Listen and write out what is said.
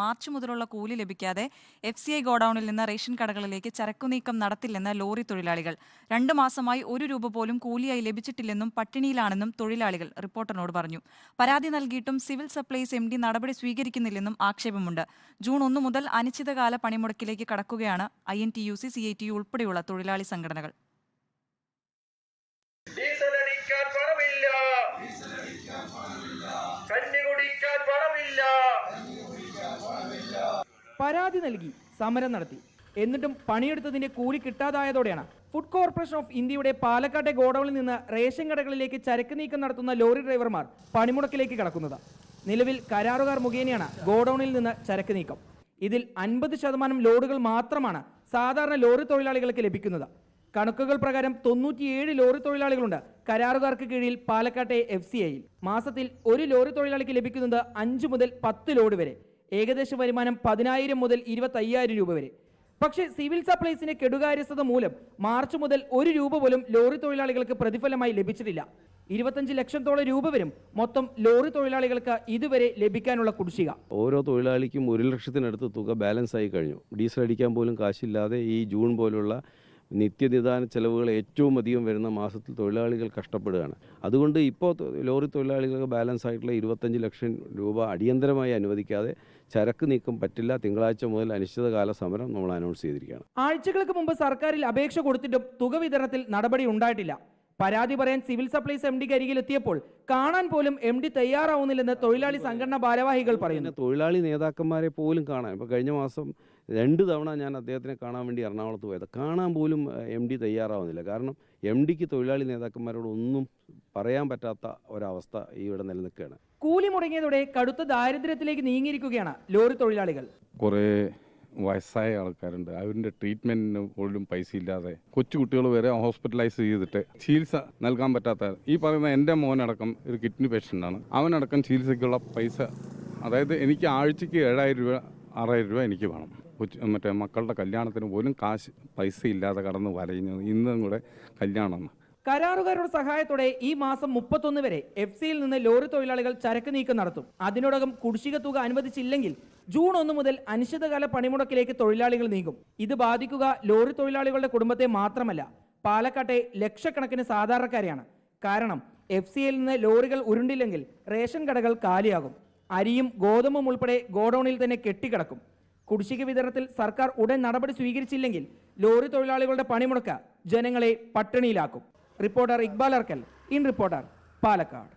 March മുതലുള്ള കൂലി ലഭിക്കാതെ എഫ് സി ഐ ഗോഡൌണിൽ നിന്ന് റേഷൻ കടകളിലേക്ക് ചരക്കുനീക്കം നടത്തില്ലെന്ന് ലോറി തൊഴിലാളികൾ. രണ്ടു മാസമായി ഒരു രൂപ പോലും കൂലിയായി ലഭിച്ചിട്ടില്ലെന്നും പട്ടിണിയിലാണെന്നും തൊഴിലാളികൾ റിപ്പോർട്ടറിനോട് പറഞ്ഞു. പരാതി നൽകിയിട്ടും സിവിൽ സപ്ലൈസ് എം ഡി നടപടി സ്വീകരിക്കുന്നില്ലെന്നും ആക്ഷേപമുണ്ട്. ജൂൺ ഒന്ന് മുതൽ അനിശ്ചിതകാല പണിമുടക്കിലേക്ക് കടക്കുകയാണ് I N T U C C I T U ഉൾപ്പെടെയുള്ള തൊഴിലാളി സംഘടനകൾ. കഞ്ഞി കുടിക്കാൻ പണമില്ല. പരാതി നൽകി സമരം നടത്തി. എന്നിട്ടും പണിയെടുത്തതിന്റെ കൂലി കിട്ടാതായതോടെയാണ് ഫുഡ് കോർപ്പറേഷൻ ഓഫ് ഇന്ത്യയുടെ പാലക്കാട്ടെ ഗോഡൌണിൽ നിന്ന് റേഷൻ കടകളിലേക്ക് ചരക്ക് നീക്കം നടത്തുന്ന ലോറി ഡ്രൈവർമാർ പണിമുടക്കിലേക്ക് കടക്കുന്നത്. നിലവിൽ കരാറുകാർ മുഖേനയാണ് ഗോഡൌണിൽ നിന്ന് ചരക്ക് നീക്കം. ഇതിൽ അൻപത് ശതമാനം ലോഡുകൾ മാത്രമാണ് സാധാരണ ലോറി തൊഴിലാളികൾക്ക് ലഭിക്കുന്നത്. കണക്കുകൾ പ്രകാരം തൊണ്ണൂറ്റിയേഴ് ലോറി തൊഴിലാളികളുണ്ട് കരാറുകാർക്ക് കീഴിൽ പാലക്കാട്ടെ എഫ് സി ഐയിൽ മാസത്തിൽ ഒരു ലോറി തൊഴിലാളിക്ക് ലഭിക്കുന്നത് അഞ്ച് മുതൽ പത്ത് ലോഡ് വരെ. ഏകദേശ വരുമാനം പതിനായിരം മുതൽ ഇരുപത്തയ്യായിരം രൂപ വരെ. പക്ഷേ സിവിൽ സപ്ലൈസിന്റെ കെടുകാര്യസ്ഥത മൂലം മാർച്ച് മുതൽ ഒരു രൂപ പോലും ലോറി തൊഴിലാളികൾക്ക് പ്രതിഫലമായി ലഭിച്ചിട്ടില്ല. ഇരുപത്തഞ്ച് ലക്ഷത്തോളം രൂപ വരും മൊത്തം ലോറി തൊഴിലാളികൾക്ക് ഇതുവരെ ലഭിക്കാനുള്ള കുടിശ്ശിക. ഓരോ തൊഴിലാളിക്കും ഒരു ലക്ഷത്തിനടുത്ത് തുക ബാലൻസ് ആയി കഴിഞ്ഞു. ഡീസൽ അടിക്കാൻ പോലും കാശില്ലാതെ ഈ ജൂൺ പോലുള്ള നിത്യനിദാന ചെലവുകൾ ഏറ്റവും അധികം വരുന്ന മാസത്തിൽ തൊഴിലാളികൾ കഷ്ടപ്പെടുകയാണ്. അതുകൊണ്ട് ഇപ്പോൾ ലോറി തൊഴിലാളികൾക്ക് ബാലൻസ് ആയിട്ടുള്ള ഇരുപത്തഞ്ച് ലക്ഷം രൂപ അടിയന്തരമായി അനുവദിക്കാതെ ചരക്ക് നീക്കം പറ്റില്ല. തിങ്കളാഴ്ച മുതൽ അനിശ്ചിതകാല സമരം നമ്മൾ അനൗൺസ് ചെയ്തിരിക്കുകയാണ്. ആഴ്ചകൾക്ക് മുമ്പ് സർക്കാരിൽ അപേക്ഷ കൊടുത്തിട്ടും തുക വിതരണത്തിൽ നടപടി ഉണ്ടായിട്ടില്ല. പരാതി പറയാൻ സിവിൽ സപ്ലൈസ് എം ഡിക്ക് അരികിലെത്തിയപ്പോൾ കാണാൻ പോലും എം ഡി തയ്യാറാവുന്നില്ലെന്ന് തൊഴിലാളി സംഘടനാ ഭാരവാഹികൾ പറയുന്നു. തൊഴിലാളി നേതാക്കന്മാരെ പോലും കാണാൻ ഇപ്പോൾ കഴിഞ്ഞ മാസം രണ്ട് തവണ ഞാൻ അദ്ദേഹത്തിനെ കാണാൻ വേണ്ടി എറണാകുളത്ത് പോയത്. കാണാൻ പോലും എം ഡി തയ്യാറാവുന്നില്ല. കാരണം എം ഡിക്ക് തൊഴിലാളി നേതാക്കന്മാരോട് ഒന്നും പറയാൻ പറ്റാത്ത ഒരവസ്ഥ ഇവിടെ നിലനിൽക്കുകയാണ്. കൂലി മുടങ്ങിയതോടെ കടുത്ത ദാരിദ്ര്യത്തിലേക്ക് നീങ്ങിയിരിക്കുകയാണ് ലോറി തൊഴിലാളികൾ. കുറേ വയസ്സായ ആൾക്കാരുണ്ട്. അവരുടെ ട്രീറ്റ്മെന്റിന് പോലും പൈസ ഇല്ലാതെ കൊച്ചുകുട്ടികൾ വരെ ഹോസ്പിറ്റലൈസ് ചെയ്തിട്ട് ചികിത്സ നൽകാൻ പറ്റാത്ത ഈ പറയുന്ന എന്റെ മോനടക്കം ഒരു കിഡ്നി പേഷ്യന്റാണ് അവനടക്കം ചികിത്സയ്ക്കുള്ള പൈസ അതായത് എനിക്ക് ആഴ്ചയ്ക്ക് ഏഴായിരം രൂപ ആറായിരം രൂപ എനിക്ക് വേണം. മറ്റേ മക്കളുടെ കല്യാണത്തിന് പോലും കാശ് പൈസ ഇല്ലാതെ കടന്ന് വരയുന്നത് ഇന്നും കൂടെ കല്യാണം. കരാറുകാരുടെ സഹായത്തോടെ ഈ മാസം മുപ്പത്തൊന്ന് വരെ എഫ് സിയിൽ നിന്ന് ലോറി തൊഴിലാളികൾ ചരക്ക് നീക്കം നടത്തും. അതിനോടകം കുടിശ്ശിക തുക അനുവദിച്ചില്ലെങ്കിൽ ജൂൺ ഒന്ന് മുതൽ അനിശ്ചിതകാല പണിമുടക്കിലേക്ക് തൊഴിലാളികൾ നീങ്ങും. ഇത് ബാധിക്കുക ലോറി തൊഴിലാളികളുടെ കുടുംബത്തെ മാത്രമല്ല പാലക്കാട്ടെ ലക്ഷക്കണക്കിന് സാധാരണക്കാരെയാണ്. കാരണം എഫ് സിയിൽ നിന്ന് ലോറികൾ ഉരുണ്ടില്ലെങ്കിൽ റേഷൻ കടകൾ കാലിയാകും. അരിയും ഗോതമ്പും ഉൾപ്പെടെ ഗോഡൌണിൽ തന്നെ കെട്ടിക്കിടക്കും. കുടിശ്ശിക വിതരണത്തിൽ സർക്കാർ ഉടൻ നടപടി സ്വീകരിച്ചില്ലെങ്കിൽ ലോറി തൊഴിലാളികളുടെ പണിമുടക്ക ജനങ്ങളെ പട്ടിണിയിലാക്കും. Reporter Iqbal Arkal in reporter Palakkad.